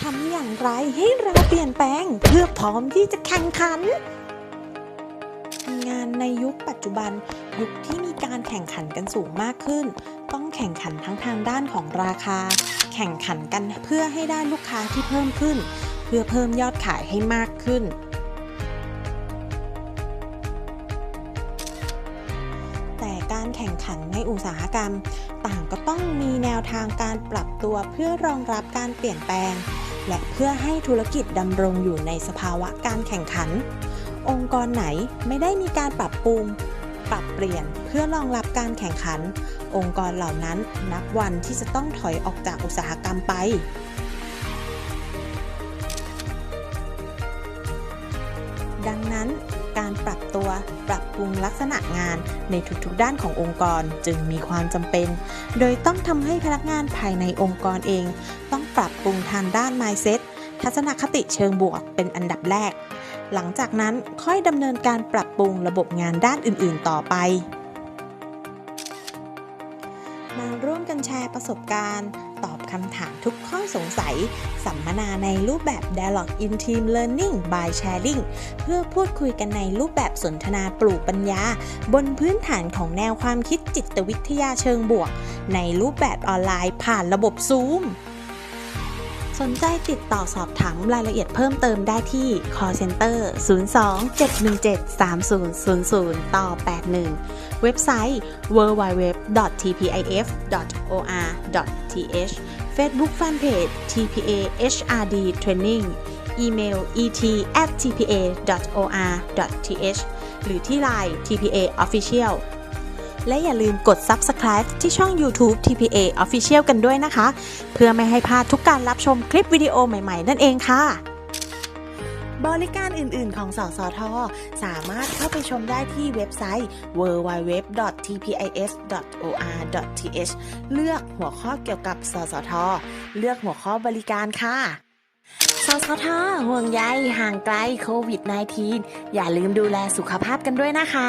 ทำอย่างไรให้เราเปลี่ยนแปลงเพื่อพร้อมที่จะแข่งขัน งานในยุคปัจจุบันยุคที่มีการแข่งขันกันสูงมากขึ้น ต้องแข่งขันทั้งทางด้านของราคา แข่งขันกันเพื่อให้ได้ลูกค้าที่เพิ่มขึ้น เพื่อเพิ่มยอดขายให้มากขึ้นแต่การแข่งขันในอุตสาหกรรม ต่างก็ต้องมีแนวทางการปรับตัวเพื่อรองรับการเปลี่ยนแปลง และเพื่อให้ธุรกิจดำรงอยู่ในสภาวะการแข่งขัน องค์กรไหนไม่ได้มีการปรับปรุง ปรับเปลี่ยนเพื่อรองรับการแข่งขัน องค์กรเหล่านั้นนับวันที่จะต้องถอยออกจากอุตสาหกรรมไปดังนั้น การปรับตัว ปรับปรุงลักษณะงานในทุกๆด้านขององค์กรจึงมีความจำเป็น โดยต้องทำให้พนักงานภายในองค์กรเอง ต้องปรับปรุงทางด้าน mindset ทัศนคติเชิงบวกเป็นอันดับแรก หลังจากนั้นค่อยดำเนินการปรับปรุงระบบงานด้านอื่นๆ ต่อไป มาร่วมกันแชร์ประสบการณ์ ตอบ คำถามทุกข้อสงสัย สัมมนาในรูปแบบ Dialogue in Team Learning by Sharing เพื่อพูดคุยกันในรูปแบบสนทนาปลูกปัญญา บนพื้นฐานของแนวความคิดจิตวิทยาเชิงบวก ในรูปแบบออนไลน์ผ่านระบบ Zoom สนใจติดต่อสอบถามรายละเอียดเพิ่มเติมได้ที่ call center 02 717 3000 ต่อ 81 เว็บไซต์ www.tpif.or.th Facebook Fanpage TPA HRD Training อีเมล et@tpa.or.th หรือที่ Line TPA Official และอย่าลืมกด Subscribe ที่ช่อง YouTube TPA Official กันด้วยนะคะ เพื่อไม่ให้พลาดทุกการรับชมคลิปวิดีโอใหม่ ๆ นั่นเองค่ะ บริการอื่น ๆ ของสสท สามารถเข้าไปชมได้ที่เว็บไซต์ www.tpis.or.th เลือกหัวข้อเกี่ยวกับสสท เลือกหัวข้อบริการค่ะสสท ห่วงใยห่างไกลโควิด -19 อย่าลืมดูแลสุขภาพกันด้วยนะคะ